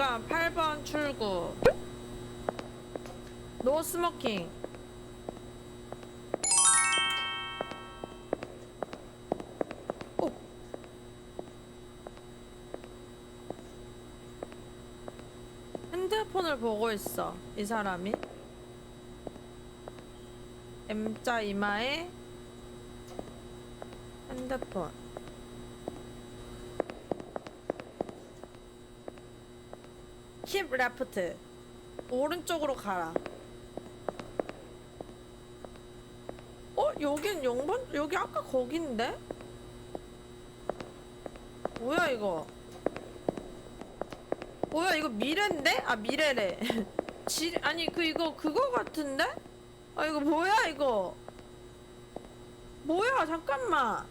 잠깐 8번 출구. 노 스모킹 오. 핸드폰을 보고 있어 이 사람이. M자 이마에 핸드폰 힙 레프트 오른쪽으로 가라 어? 여긴 0번? 여기 아까 거긴데? 뭐야 이거 뭐야 이거 미래인데? 아 미래래 지 아니 그 이거 그거 같은데? 아 이거 뭐야 이거 뭐야 잠깐만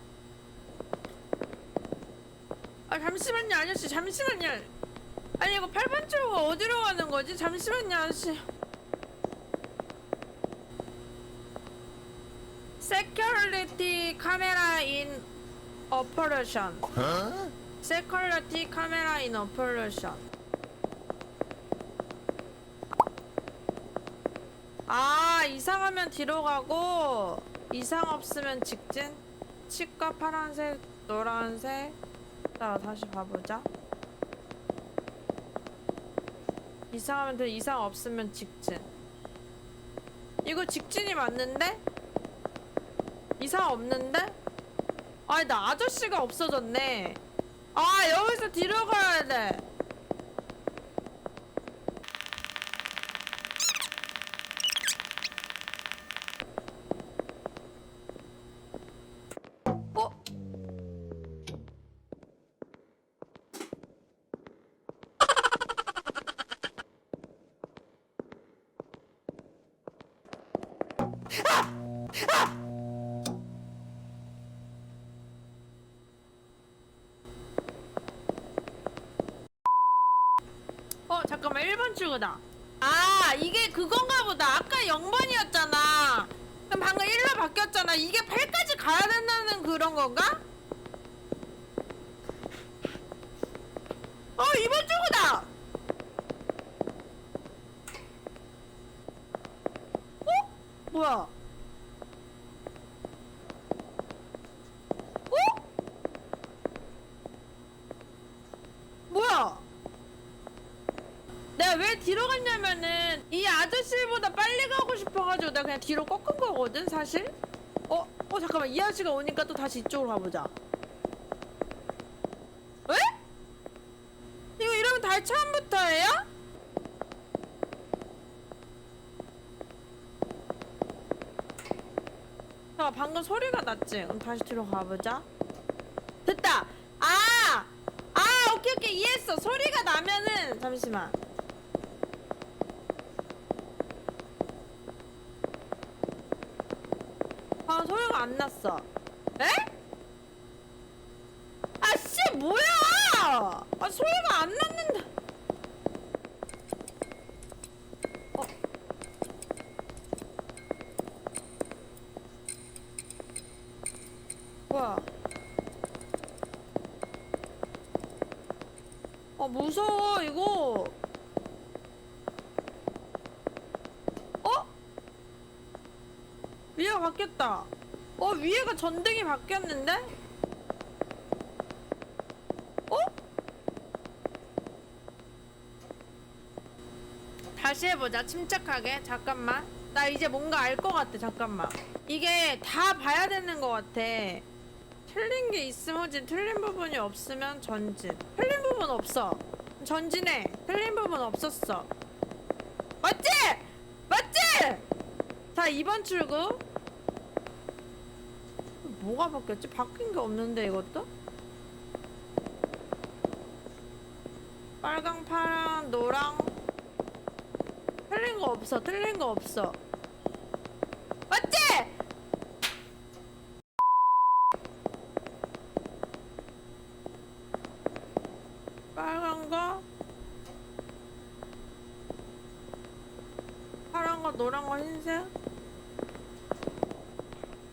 아 잠시만요 아저씨 잠시만요 아니 이거 8번 출구가 어디로 가는 거지? 잠시만요 아저씨. Security in operation. Security camera in operation. 아 이상하면 뒤로 가고 이상 없으면 직진? 치과 파란색 노란색. 자 다시 봐보자 이상하면 돼 이상 없으면 직진 이거 직진이 맞는데? 이상 없는데? 아니 나 아저씨가 없어졌네 아 여기서 뒤로 가야 돼 어 잠깐만 1번 출구다. 아 이게 그건가 보다. 아까 0번이었잖아. 그럼 방금 1로 바뀌었잖아. 이게 8까지 가야 된다는 그런 건가? 어 2번 출구다 어? 뭐야 어? 뭐야 내가 왜 뒤로 갔냐면은 이 아저씨보다 빨리 가고 싶어가지고 내가 그냥 뒤로 꺾은 거거든 사실 어? 어 잠깐만 이 아저씨가 오니까 또 다시 이쪽으로 가보자 왜? 이거 이러면 다시 처음부터예요? 잠깐 방금 소리가 났지? 그럼 다시 뒤로 가보자 됐다 아! 아 오케이 오케이 이해했어 소리가 나면은 잠시만 아 소리가 안 났어. 에? 아씨 뭐야? 아 소리가 안 났는데. 어. 아 무서워 이거 어? 위에가 바뀌었다 어 위에가 전등이 바뀌었는데? 어? 다시 해보자. 침착하게. 잠깐만. 나 이제 뭔가 알 것 같아. 잠깐만. 이게 다 봐야 되는 것 같아. 틀린 게 있으면 후진 틀린 부분이 없으면 전진. 틀린 부분 없어. 전진해. 틀린 부분 없었어. 맞지? 맞지? 자 2번 출구 뭐가 바뀌었지? 바뀐 게 없는데 이것도? 빨강 파랑 노랑 틀린 거 없어 틀린 거 없어 맞지? 빨간 거 파란 거 노란 거 흰색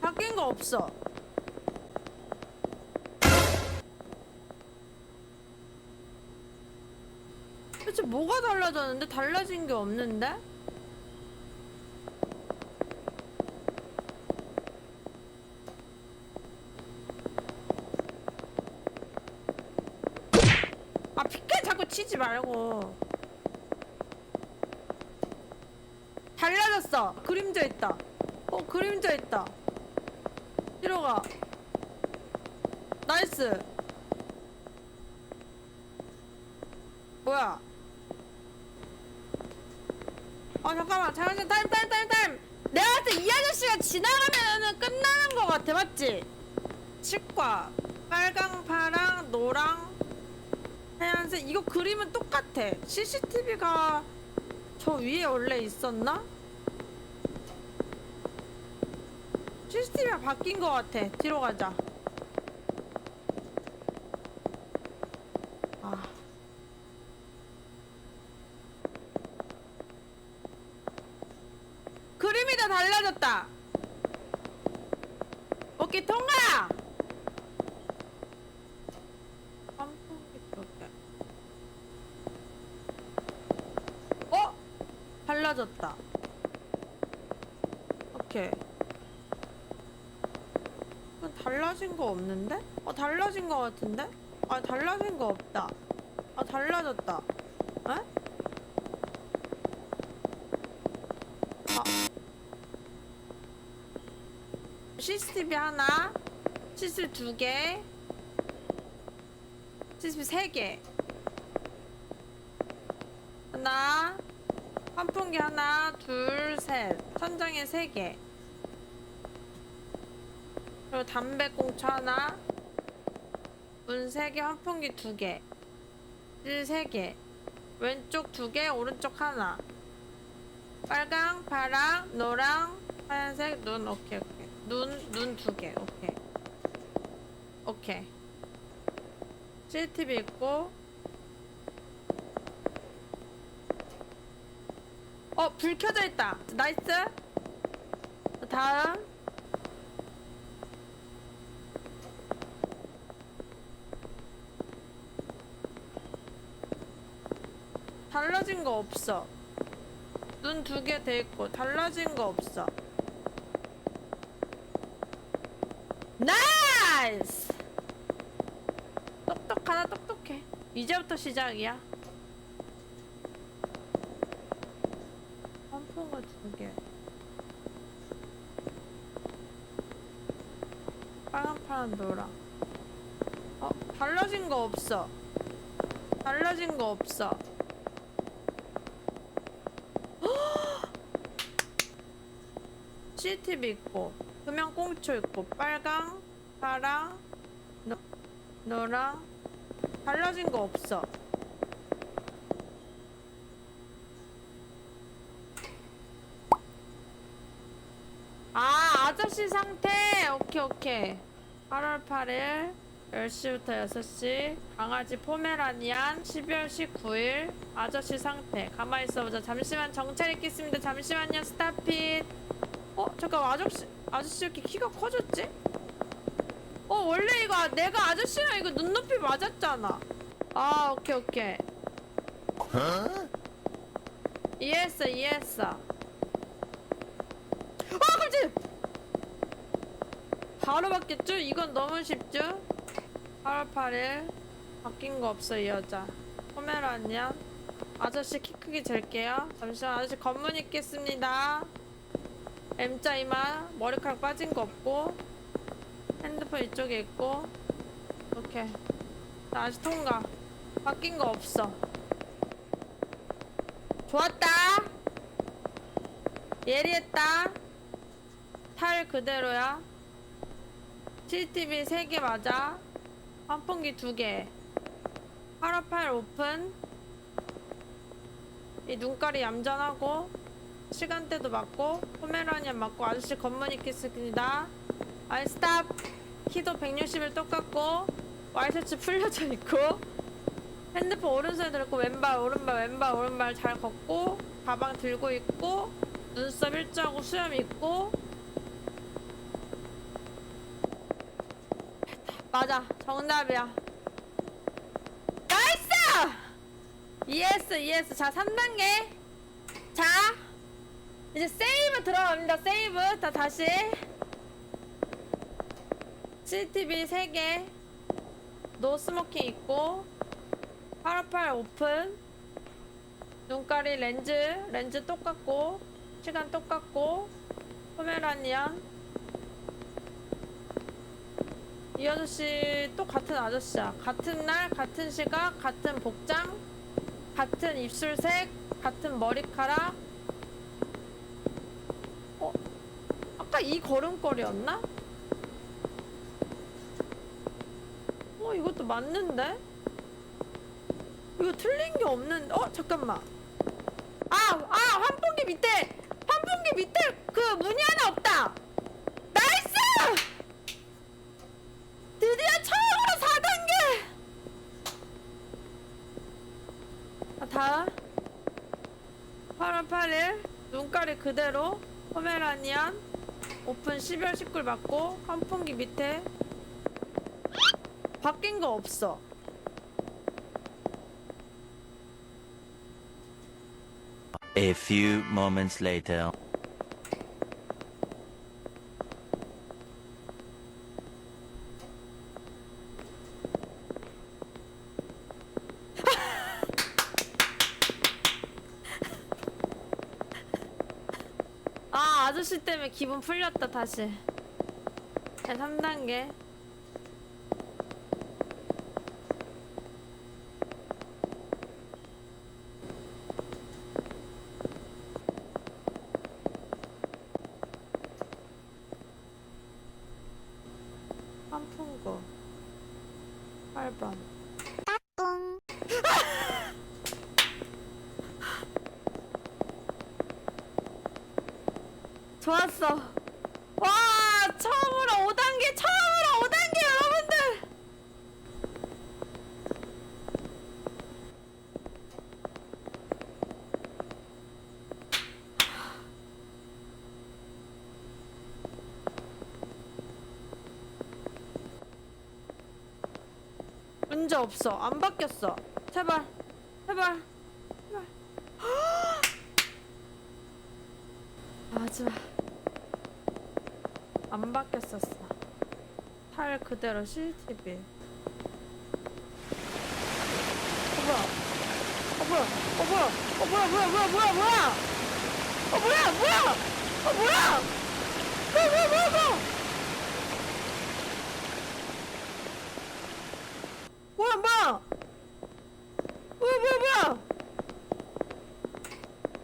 바뀐 거 없어 대체 뭐가 달라졌는데? 달라진 게 없는데? 아 피켓 자꾸 치지 말고. 달라졌어. 그림자 있다. 어 그림자 있다. 들어가 나이스. 뭐야 아 잠깐만. 잠깐만. 타임 타임 타임 타임. 내가 봤을 때이 아저씨가 지나가면은 끝나는 거 같아 맞지? 치과. 빨강 파랑 노랑 하얀색. 이거 그림은 똑같아. CCTV가 저 위에 원래 있었나? CCTV가 바뀐 거 같아. 뒤로 가자 아 그림이 다 달라졌다. 오케이 통과. 깜빡이 켜게. 어? 달라졌다. 오케이. 달라진 거 없는데? 어 달라진 거 같은데? 아 달라진 거 없다. 아 달라졌다. 에? 아. CCTV 하나, CCTV 두 개, CCTV 세 개. 하나, 환풍기 하나, 둘, 셋. 천장에 세 개. 그리고 담배꽁초 하나, 문 세 개, 환풍기 두 개. 실세 개. 왼쪽 두 개, 오른쪽 하나. 빨강, 파랑, 노랑, 하얀색, 눈, 오케이, 오케이. 눈, 눈 두 개, 오케이. 오케이. CCTV 있고. 어, 불 켜져 있다. 나이스. 다음. 달라진 거 없어. 눈 두 개 돼 있고 달라진 거 없어. 나이스! 똑똑하다 똑똑해. 이제부터 시작이야. 개. 빨간 파란 노랑. 어 달라진 거 없어. 달라진 거 없어. CCTV 있고 금연 꽁초 있고 빨강, 파랑, 노, 노랑 달라진 거 없어. 아 아저씨 상태. 오케이 오케이. 8월 8일 10시부터 6시. 강아지 포메라니안 12월 19일 아저씨 상태. 가만히 있어보자. 잠시만 정찰 있겠습니다. 잠시만요 스타핏. 어 잠깐 아저씨 아저씨 이렇게 키가 커졌지? 어 원래 이거 내가 아저씨랑 이거 눈높이 맞았잖아. 아 오케이 오케이. 이해했어 이해했어 아 깜짝이야 바로 바뀌었죠? 이건 너무 쉽죠? 8월 8일. 바뀐 거 없어 이 여자. 포메라니안 아저씨 키 크기 잴게요. 잠시만 아저씨 검문 있겠습니다. M자 이마. 머리카락 빠진 거 없고 핸드폰 이쪽에 있고. 오케이. 자 아직 통과. 바뀐 거 없어. 좋았다. 예리했다. 탈 그대로야 CCTV 3개 맞아? 환풍기 2개. 8월 8일 오픈. 이 눈깔이 얌전하고 시간대도 맞고 포메라니안 맞고 아저씨 검문 있겠습니다. 아이 스탑. 키도 160일 똑같고 와이셔츠 풀려져 있고 핸드폰 오른손에 들고 왼발 오른발 왼발 오른발 잘 걷고 가방 들고 있고 눈썹 일자하고 수염 있고 맞아 정답이야. 나이스! ES ES 자 3단계. 자 이제 세이브 들어갑니다 세이브. 다 다시. CCTV 3개. 노 스모킹 있고 858 오픈. 눈가리 렌즈 렌즈 똑같고 시간 똑같고 포메라니안 이 아저씨 또 같은 아저씨야 같은 날 같은 시각 같은 복장 같은 입술색 같은 머리카락 어? 아까 이 걸음걸이였나? 어 이것도 맞는데? 이거 틀린 게 없는 어 잠깐만 아! 아! 환풍기 밑에! 환풍기 밑에 그 문이 하나 없다! 나이스! 드디어 처음으로 4단계! 아, 다음 8월 8일. 눈가리 그대로. 포메라니안. 오픈 12월 19일 맞고 환풍기 밑에. 바뀐 거 없어. A few moments later. 아 아저씨 때문에 기분 풀렸다 다시. 네, 3단계. 한풍구. 8번 좋았어. 와, 처음으로 5단계, 처음으로 5단계 여러분들. 문제 없어. 안 바뀌었어. 제발. 제발. 제발. 마지막. 안 바뀌었었어. 탈 그대로 CCTV. 어 뭐야? 어 뭐야? 어 뭐야? 어 뭐야? 뭐야? 뭐야? 뭐야? 뭐야? 어 뭐야? 뭐야? 어 뭐야? 뭐야? 뭐야? 뭐야? 뭐야? 뭐야? 뭐야? 뭐야? 뭐야? 뭐야?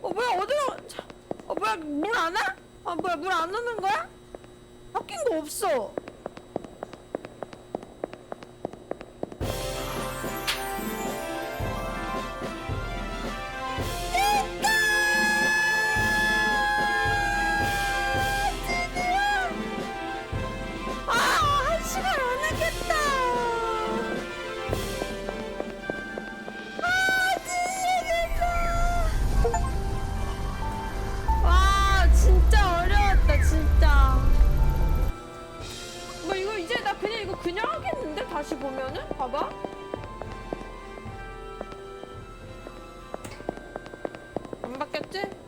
어 뭐야? 어디로? 자, 어 뭐야? 물 안 와? 아 뭐야? 물 안 오는 거야? 바뀐 거 없어. 하겠는데 다시 보면은 봐봐. 안 바뀌었지?